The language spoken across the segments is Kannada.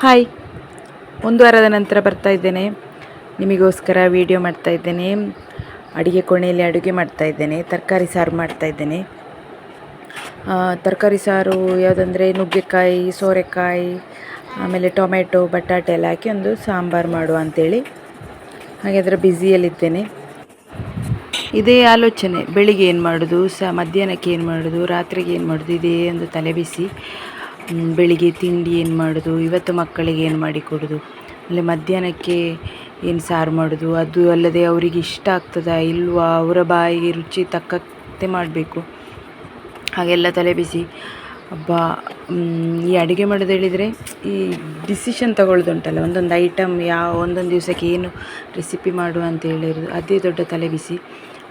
ಹಾಯ್. ಒಂದು ವಾರದ ನಂತರ ಬರ್ತಾ ಇದ್ದೇನೆ. ನಿಮಗೋಸ್ಕರ ವಿಡಿಯೋ ಮಾಡ್ತಾ ಇದ್ದೇನೆ. ಅಡುಗೆ ಕೋಣೆಯಲ್ಲಿ ಅಡುಗೆ ಮಾಡ್ತಾ ಇದ್ದೇನೆ. ತರಕಾರಿ ಸಾರು ಮಾಡ್ತಾ ಇದ್ದೇನೆ. ತರಕಾರಿ ಸಾರು ಯಾವುದಂದರೆ ನುಗ್ಗೆಕಾಯಿ, ಸೋರೆಕಾಯಿ, ಆಮೇಲೆ ಟೊಮೆಟೊ ಬಟಾಟೆ ಎಲ್ಲ ಹಾಕಿ ಒಂದು ಸಾಂಬಾರು ಮಾಡುವ ಅಂತೇಳಿ ಹಾಗೆ ಅದರ ಬ್ಯುಸಿಯಲ್ಲಿದ್ದೇನೆ. ಇದೇ ಆಲೋಚನೆ. ಬೆಳಿಗ್ಗೆ ಏನು ಮಾಡೋದು, ಸ, ಮಧ್ಯಾಹ್ನಕ್ಕೆ ಏನು ಮಾಡೋದು, ರಾತ್ರಿಗೆ ಏನು ಮಾಡೋದು, ಇದೇ ಒಂದು ತಲೆಬಿಸಿ ಬೆಳಿಗ್ಗೆ ತಿಂಡಿ ಏನು ಮಾಡೋದು, ಇವತ್ತು ಮಕ್ಕಳಿಗೆ ಏನು ಮಾಡಿ ಕೊಡೋದು, ಆಮೇಲೆ ಮಧ್ಯಾಹ್ನಕ್ಕೆ ಏನು ಸಾರು ಮಾಡೋದು, ಅದು ಅಲ್ಲದೆ ಅವರಿಗೆ ಇಷ್ಟ ಆಗ್ತದಾ ಇಲ್ವಾ, ಅವರ ಬಾಯಿಗೆ ರುಚಿ ತಕ್ಕಂತೆ ಮಾಡಬೇಕು. ಹಾಗೆಲ್ಲ ತಲೆಬಿಸಿ ಹಬ್ಬ ಈ ಅಡುಗೆ ಮಾಡೋದು ಹೇಳಿದರೆ ಈ ಡಿಸಿಷನ್ ತಗೊಳ್ಳೋದುಂಟಲ್ಲ, ಒಂದೊಂದು ಐಟಮ್ ಯಾವ ಒಂದೊಂದು ದಿವಸಕ್ಕೆ ಏನು ರೆಸಿಪಿ ಮಾಡುವ ಅಂತ ಹೇಳಿರೋದು, ಅದೇ ದೊಡ್ಡ ತಲೆಬಿಸಿ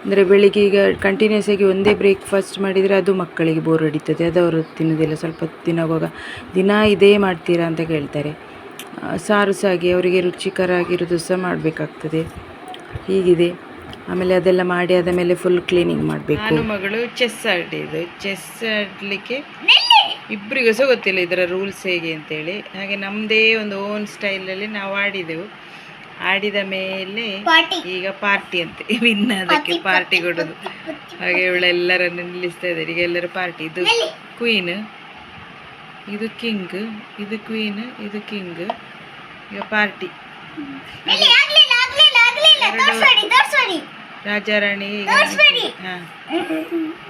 ಅಂದರೆ ಬೆಳಿಗ್ಗೆ ಈಗ ಕಂಟಿನ್ಯೂಸ್ ಆಗಿ ಒಂದೇ ಬ್ರೇಕ್ಫಾಸ್ಟ್ ಮಾಡಿದರೆ ಅದು ಮಕ್ಕಳಿಗೆ ಬೋರ್ ಹೊಡಿತದೆ. ಅದು ಅವರು ತಿನ್ನೋದಿಲ್ಲ. ಸ್ವಲ್ಪ ತಿನ್ನೋವಾಗ, ದಿನ ಇದೇ ಮಾಡ್ತೀರಾ? ಅಂತ ಕೇಳ್ತಾರೆ. ಸಾರು ಸಹ ಅವರಿಗೆ ರುಚಿಕರ ಆಗಿರೋದು ಸಹ ಮಾಡಬೇಕಾಗ್ತದೆ. ಹೀಗಿದೆ. ಆಮೇಲೆ ಅದೆಲ್ಲ ಮಾಡಿ ಆದ ಮೇಲೆ ಫುಲ್ ಕ್ಲೀನಿಂಗ್ ಮಾಡಬೇಕು ಮಗಳು ಚೆಸ್ ಆಡಿದ್ದು. ಚೆಸ್ ಆಡಲಿಕ್ಕೆ ಇಬ್ಬರಿಗೂ ಸಹ ಗೊತ್ತಿಲ್ಲ ಇದರ ರೂಲ್ಸ್ ಹೇಗೆ ಅಂತೇಳಿ. ಹಾಗೆ ನಮ್ಮದೇ ಒಂದು ಓನ್ ಸ್ಟೈಲಲ್ಲಿ ನಾವು ಆಡಿದೆವು. ಆಡಿದ ಮೇಲೆ ಈಗ ಪಾರ್ಟಿ ಅಂತೆ. ವಿನ್ ಅದಕ್ಕೆ ಪಾರ್ಟಿ ಕೊಡೋದು. ಹಾಗೆ ಇವಳೆಲ್ಲರನ್ನು ನಿಲ್ಲಿಸ್ತಾ ಇದ್ದಾರೆ. ಈಗ ಎಲ್ಲರೂ ಪಾರ್ಟಿ. ಇದು ಕ್ವೀನ್ ಇದು ಕಿಂಗ್ ಇದು ಕ್ವೀನ್ ಇದು ಕಿಂಗ್. ಈಗ ಪಾರ್ಟಿ. ರಾಜಾರಾಣಿ ಈಗ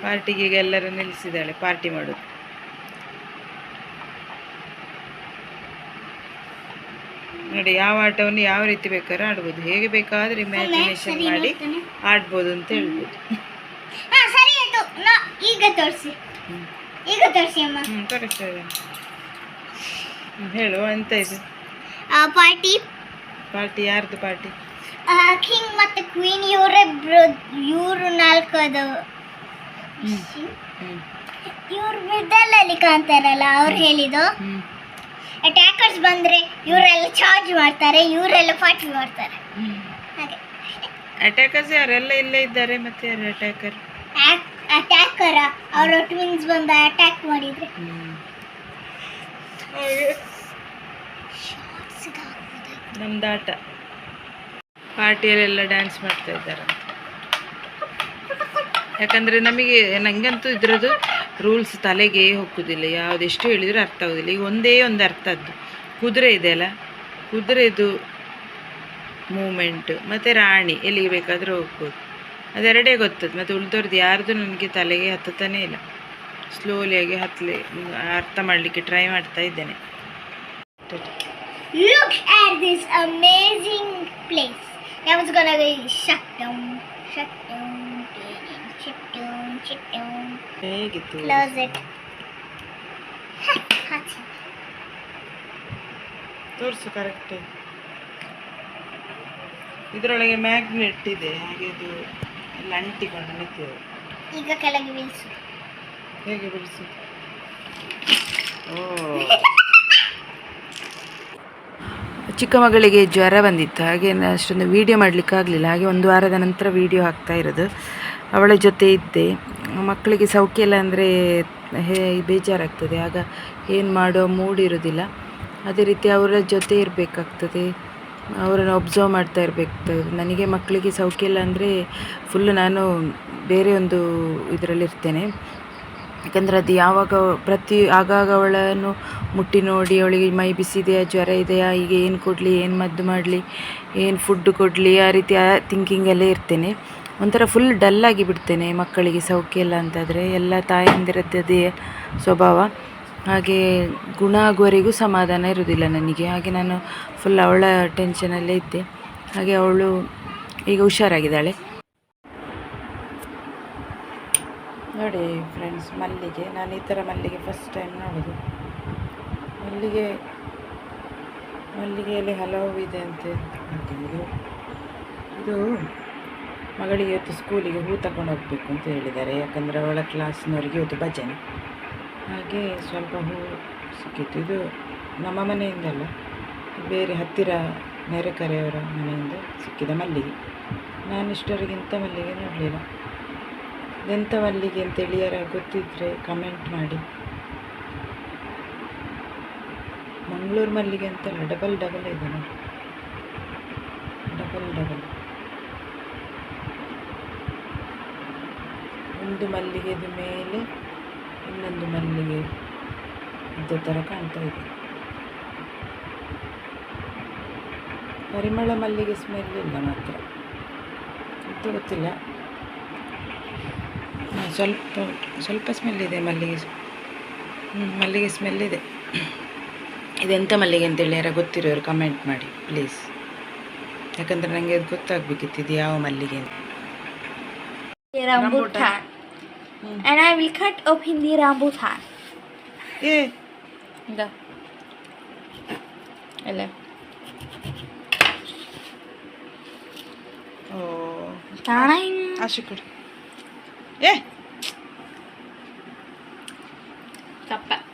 ಪಾರ್ಟಿಗೆ ಈಗ ಎಲ್ಲರೂ ನಿಲ್ಲಿಸಿದ್ದಾಳೆ ಪಾರ್ಟಿ ಮಾಡೋದು. ನೋಡಿ ಯಾವ ಆಟವನ್ನು ಯಾವ ರೀತಿ ಬೇಕಾದ್ರೆ ಆಡ್ಬೋದು. ಹೇಗೆ ಬೇಕಾದ್ರೆ ಇಮ್ಯಾಜಿನೇಷನ್ ಮಾಡಿ ಆಡ್ಬೋದು ಅಂತ ಹೇಳ್ಬೋದು. ಹಾ ಸರಿ ಆಯ್ತು. ಈಗ ತೋರಿಸಿ. ಈಗ ತೋರಿಸಿ ಅಮ್ಮ. ಹ್ಞೂ ತೋರಿಸ್ತಾ ಹೇಳು ಎಂತ ಇದು? ಪಾರ್ಟಿ. ಪಾರ್ಟಿ ಯಾರ್ದು ಪಾರ್ಟಿ? ಕಿಂಗ್ ಮತ್ತೆ ಕ್ವೀನ್ ಇವರಿಬ್ರು ಇವರು ನಾಲ್ಕು ಅದಾವೆ. ಇವ್ರು ಮಿಡಲ್ ಅಲ್ಲಿ ಕಾಣ್ತಾರಲ್ಲ ಅವ್ರು ಹೇಳಿದ್ದು? ಅಟ್ಯಾಕರ್ಸ್ ಬಂದರೆ ಇವರೆಲ್ಲ ಚಾರ್ಜ್ ಮಾಡ್ತಾರೆ ಇವರೆಲ್ಲ ಪಾರ್ಟಿ ಮಾಡ್ತಾರೆ. ಹಾಗೆ. ಅಟ್ಯಾಕರ್ಸ್ ಯಾರೆಲ್ಲ ಇಲ್ಲೇ ಇದ್ದಾರೆ ಮತ್ತೆ ಯಾರು ಅಟ್ಯಾಕರ್ ಅಟ್ಯಾಕರ ಅವರ ಟ್ವಿನ್ಸ್ ಬಂದು ಅಟ್ಯಾಕ್ ಮಾಡಿದ್ರೆ. ನಮ್ದಾಟ ಸಿಗಾಕ್ಬೋದು. ನಮ್ದು ಆಟ. ಪಾರ್ಟಿಯಲ್ಲೆಲ್ಲ ಡ್ಯಾನ್ಸ್ ಮಾಡ್ತಾ ಇದ್ದಾರೆ ಯಾಕಂದರೆ ನಮಗೆ ನನಗಂತೂ ಇದರದ್ದು ರೂಲ್ಸ್ ತಲೆಗೆ ಹೋಗೋದಿಲ್ಲ ಯಾವುದೆಷ್ಟು ಹೇಳಿದರೂ ಅರ್ಥ ಆಗೋದಿಲ್ಲ. ಈಗ ಒಂದೇ ಒಂದು ಅರ್ಥದ್ದು ಕುದುರೆ ಇದೆಯಲ್ಲ ಕುದುರೆದು ಮೂಮೆಂಟ್ ಮತ್ತು ರಾಣಿ ಎಲ್ಲಿಗೆ ಬೇಕಾದರೂ ಹೋಗ್ಬೋದು. ಅದೆರಡೇ ಗೊತ್ತದು ಮತ್ತು ಉಳಿದವ್ರದ್ದು ಯಾರ್ದು ನನಗೆ ತಲೆಗೆ ಹತ್ತತಾನೇ ಇಲ್ಲ. ಸ್ಲೋಲಿಯಾಗಿ ಹತ್ತಲಿ ಅರ್ಥ ಮಾಡಲಿಕ್ಕೆ ಟ್ರೈ ಮಾಡ್ತಾ ಇದ್ದೇನೆ. Look at this amazing place. I was gonna be shut down, shut down, shut shut down. ಹೇಗಿತ್ತು? Close it. ತೋರಿಸು ಕರೆಕ್ಟ್ ಇದರೊಳಗೆ ಮ್ಯಾಗ್ನೆಟ್ ಇದೆ ಹಾಗೆ ಅದು ಎಲ್ಲ ಅಂಟಿಕೊಂಡು ನಿಂತಿದೆ. ಈಗ ಕೆಳಗೆ ಬೀಳಿಸು. ಹೇಗೆ ಬೀಳಿಸು? ಓ. ಚಿಕ್ಕ ಮಗಳಿಗೆ ಜ್ವರ ಬಂದಿತ್ತು ಹಾಗೆ ಅಷ್ಟೊಂದು ವೀಡಿಯೋ ಮಾಡಲಿಕ್ಕಾಗಲಿಲ್ಲ ಹಾಗೆ ಒಂದು ವಾರದ ನಂತರ ವೀಡಿಯೋ ಹಾಕ್ತಾ ಇರೋದು. ಅವಳ ಜೊತೆ ಇದ್ದೆ. ಮಕ್ಕಳಿಗೆ ಸೌಖ್ಯ ಇಲ್ಲ ಅಂದರೆ ಹೇ ಬೇಜಾರಾಗ್ತದೆ. ಆಗ ಏನು ಮಾಡೋ ಮೂಡ್ ಇರೋದಿಲ್ಲ. ಅದೇ ರೀತಿ ಅವರ ಜೊತೆ ಇರಬೇಕಾಗ್ತದೆ. ಅವರನ್ನು ಒಬ್ಸರ್ವ್ ಮಾಡ್ತಾ ಇರಬೇಕು ನನಗೆ ಮಕ್ಕಳಿಗೆ ಸೌಖ್ಯ ಇಲ್ಲ ಅಂದರೆ ಫುಲ್ಲು ನಾನು ಬೇರೆ ಒಂದು ಇದರಲ್ಲಿ ಇರ್ತೇನೆ. ಯಾಕಂದರೆ ಅದು ಯಾವಾಗ ಪ್ರತಿ, ಆಗಾಗ ಅವಳನ್ನು ಮುಟ್ಟಿ ನೋಡಿ, ಅವಳಿಗೆ ಮೈ ಬಿಸಿದೆಯಾ, ಜ್ವರ ಇದೆಯಾ ಈಗ ಏನು ಕೊಡಲಿ, ಏನು ಮದ್ದು ಮಾಡಲಿ, ಏನು ಫುಡ್ ಕೊಡಲಿ, ಆ ರೀತಿ ಆ ಥಿಂಕಿಂಗಲ್ಲೇ ಇರ್ತೇನೆ. ಒಂಥರ ಫುಲ್ ಡಲ್ಲಾಗಿ ಬಿಡ್ತೇನೆ ಮಕ್ಕಳಿಗೆ ಸೌಖ್ಯ ಇಲ್ಲ ಅಂತಾದರೆ. ಎಲ್ಲ ತಾಯಂದಿರದ್ದೇ ಸ್ವಭಾವ. ಹಾಗೆ ಗುಣ ಆಗುವವರೆಗೂ ಸಮಾಧಾನ ಇರುವುದಿಲ್ಲ ನನಗೆ. ಹಾಗೆ ನಾನು ಫುಲ್ ಅವಳ ಟೆನ್ಷನಲ್ಲೇ ಇದ್ದೆ. ಹಾಗೆ ಅವಳು ಈಗ ಹುಷಾರಾಗಿದ್ದಾಳೆ. ನೋಡಿ ಫ್ರೆಂಡ್ಸ್ ಮಲ್ಲಿಗೆ. ನಾನು ಈ ಥರ ಮಲ್ಲಿಗೆ ಫಸ್ಟ್ ಟೈಮ್ ನೋಡೋದು. ಮಲ್ಲಿಗೆ, ಮಲ್ಲಿಗೆಯಲ್ಲಿ ಹಲವು ಇದೆ ಅಂತೆ ಇದು ಇದು ಮಗಳಿಗೆ ಇವತ್ತು ಸ್ಕೂಲಿಗೆ ಹೂ ತಗೊಂಡು ಹೋಗಬೇಕು ಅಂತ ಹೇಳಿದ್ದಾರೆ. ಯಾಕಂದರೆ ಅವಳ ಕ್ಲಾಸ್ನವರಿಗೆ ಇವತ್ತು ಭಜನೆ. ಹಾಗೆ ಸ್ವಲ್ಪ ಹೂ ಸಿಕ್ಕಿತ್ತು. ಇದು ನಮ್ಮ ಮನೆಯಿಂದಲ್ಲ, ಬೇರೆ ಹತ್ತಿರ ನೆರೆಕರೆಯವರ ಮನೆಯಿಂದ ಸಿಕ್ಕಿದ ಮಲ್ಲಿಗೆ. ನಾನು ಇಂಥ ಮಲ್ಲಿಗೆ ನೋಡಲಿಲ್ಲ. ಎಂಥ ಮಲ್ಲಿಗೆ ಅಂತೇಳಿ ಹೇಳಿಯಾರ ಗೊತ್ತಿದ್ದರೆ ಕಮೆಂಟ್ ಮಾಡಿ. ಮಂಗಳೂರು ಮಲ್ಲಿಗೆ ಅಂತಲ್ಲ ಡಬಲ್ ಡಬಲ್ ಇದೆ ಡಬಲ್ ಡಬಲ್ ಒಂದು ಮಲ್ಲಿಗೆದ ಮೇಲೆ ಇನ್ನೊಂದು ಮಲ್ಲಿಗೆ ಇದ್ದ ಥರ ಕಾಣ್ತಾ ಇದೆ. ಪರಿಮಳ ಮಲ್ಲಿಗೆ ಸ್ಮೆಲ್ ಇಲ್ಲ ಮಾತ್ರ. ಅಂತ ಗೊತ್ತಿಲ್ಲ. ಸ್ವಲ್ಪ ಸ್ವಲ್ಪ ಸ್ಮೆಲ್ ಇದೆ ಮಲ್ಲಿಗೆ ಹ್ಞೂ ಮಲ್ಲಿಗೆ ಸ್ಮೆಲ್ ಇದೆ. ಇದೆಂಥ ಮಲ್ಲಿಗೆ ಅಂತೇಳಿ ಯಾರು ಗೊತ್ತಿರೋರು ಕಮೆಂಟ್ ಮಾಡಿ ಪ್ಲೀಸ್ ಯಾಕಂದರೆ ನನಗೆ ಅದು ಗೊತ್ತಾಗಬೇಕಿತ್ತು ಇದು ಯಾವ ಮಲ್ಲಿಗೆ ಅಂತ. Hmm. And I will cut up Hindi rambutan. Yeah. Da. Hello. Oh. Tanaing. Ashikur. Yeah. Kappa.